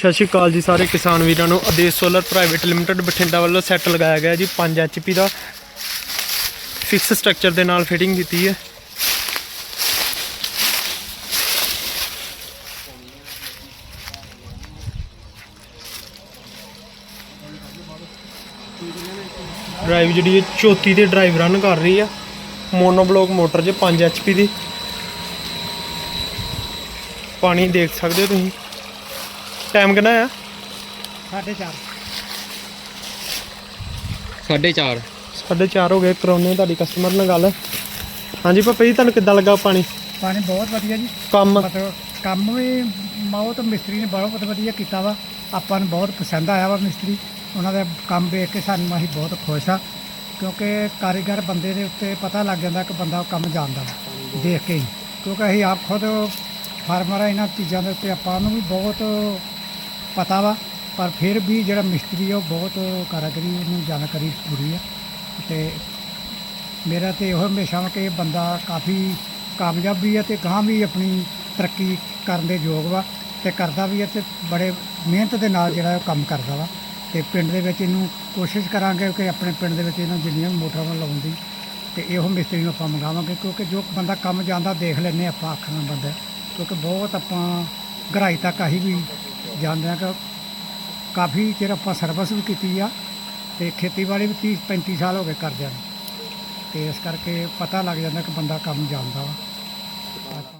ਸਤਿ ਸ਼੍ਰੀ ਅਕਾਲ ਜੀ ਸਾਰੇ ਕਿਸਾਨ ਵੀਰਾਂ ਨੂੰ। Aadesh solar private limited Bathinda ਵੱਲੋਂ ਸੈੱਟ ਲਗਾਇਆ ਗਿਆ ਜੀ 5 HP ਦਾ। ਫਿਕਸ ਸਟਰਕਚਰ ਦੇ ਨਾਲ ਫਿਟਿੰਗ ਕੀਤੀ ਹੈ। ਡਰਾਈਵ ਜਿਹੜੀ ਹੈ 34 ਤੇ ਡਰਾਈਵ ਰਨ ਕਰ ਰਹੀ ਆ ਮੋਨੋ ਬਲੋਕ ਮੋਟਰ 'ਚ 5 HP ਦੀ। ਪਾਣੀ ਦੇਖ ਸਕਦੇ ਹੋ ਤੁਸੀਂ। ਟਾਈਮ ਕਿੰਨਾ ਆ? ਸਾਢੇ ਚਾਰ। ਸਾਢੇ ਚਾਰ। ਸਾਢੇ ਚਾਰ ਹੋ ਗਏ ਕਰਾਉਨੇ ਤੁਹਾਡੀ ਕਸਟਮਰ ਨਾਲ ਗੱਲ। ਹਾਂਜੀ ਪਾਪਾ ਜੀ ਤੁਹਾਨੂੰ ਕਿੱਦਾਂ ਲੱਗਾ ਪਾਣੀ? ਪਾਣੀ ਬਹੁਤ ਵਧੀਆ ਜੀ। ਕੰਮ? ਮਤਲਬ ਕੰਮ ਵੀ ਬਹੁਤ ਮਿਸਤਰੀ ਨੇ ਬਹੁਤ ਵਧੀਆ ਕੀਤਾ ਵਾ। ਆਪਾਂ ਨੂੰ ਬਹੁਤ ਪਸੰਦ ਆਇਆ ਵਾ ਮਿਸਤਰੀ। ਉਹਨਾਂ ਦਾ ਕੰਮ ਵੇਖ ਕੇ ਸਾਨੂੰ ਅਸੀਂ ਬਹੁਤ ਖੁਸ਼ ਆ। ਕਿਉਂਕਿ ਕਾਰੀਗਰ ਬੰਦੇ ਦੇ ਉੱਤੇ ਪਤਾ ਲੱਗ ਜਾਂਦਾ ਕਿ ਬੰਦਾ ਉਹ ਕੰਮ ਜਾਣਦਾ ਵਾ ਦੇਖ ਕੇ ਹੀ। ਕਿਉਂਕਿ ਅਸੀਂ ਆਪ ਖੁਦ ਫਾਰਮਰ ਆ ਇਹਨਾਂ ਚੀਜ਼ਾਂ ਦੇ ਉੱਤੇ ਆਪਾਂ ਨੂੰ ਵੀ ਬਹੁਤ ਪਤਾ ਵਾ, ਪਰ ਫਿਰ ਵੀ ਜਿਹੜਾ ਮਿਸਤਰੀ ਆ ਉਹ ਬਹੁਤ ਕਾਰੀਗਰੀ ਨੂੰ ਜਾਣਕਾਰੀ ਪੂਰੀ ਆ। ਤੇ ਮੇਰਾ ਤੇ ਇਹੋ ਹਮੇਸ਼ਾ ਵਾ ਕਿ ਇਹ ਬੰਦਾ ਕਾਫੀ ਕਾਮਯਾਬ ਵੀ ਹੈ ਤੇ ਗਾਂ ਵੀ ਆਪਣੀ ਤਰੱਕੀ ਕਰਨ ਦੇ ਯੋਗ ਵਾ ਤੇ ਕਰਦਾ ਵੀ ਹੈ ਤੇ ਬੜੇ ਮਿਹਨਤ ਦੇ ਨਾਲ ਜਿਹੜਾ ਉਹ ਕੰਮ ਕਰਦਾ ਵਾ। ਤੇ ਪਿੰਡ ਦੇ ਵਿੱਚ ਇਹਨੂੰ ਕੋਸ਼ਿਸ਼ ਕਰਾਂਗੇ ਕਿ ਆਪਣੇ ਪਿੰਡ ਦੇ ਵਿੱਚ ਇਹਨੂੰ ਜਿੰਨੀਆਂ ਵੀ ਮੋਟਰਾਂ ਲਾਉਣ ਦੀ, ਤੇ ਇਹੋ ਮਿਸਤਰੀ ਨੂੰ ਆਪਾਂ ਮੰਗਾਵਾਂਗੇ ਕਿਉਂਕਿ ਜੋ ਬੰਦਾ ਕੰਮ ਜਾਂਦਾ ਦੇਖ ਲੈਨੇ ਆਪਾਂ ਅੱਖ ਨਾਲ ਬੰਦਾ, ਕਿਉਂਕਿ ਬਹੁਤ ਆਪਾਂ ਗਹਿਰਾਈ ਤੱਕ ਆਹੀ ਵੀ ਜਾਂਦਿਆਂ ਕਿ ਕਾਫੀ ਚਿਰ ਆਪਾਂ ਸਰਵਿਸ ਵੀ ਕੀਤੀ ਆ ਤੇ ਖੇਤੀਬਾੜੀ ਵੀ 30 35 ਸਾਲ ਹੋ ਗਏ ਕਰਦਿਆਂ ਨੂੰ। ਤੇ ਇਸ ਕਰਕੇ ਪਤਾ ਲੱਗ ਜਾਂਦਾ ਕਿ ਬੰਦਾ ਕੰਮ ਜਾਣਦਾ ਵਾ।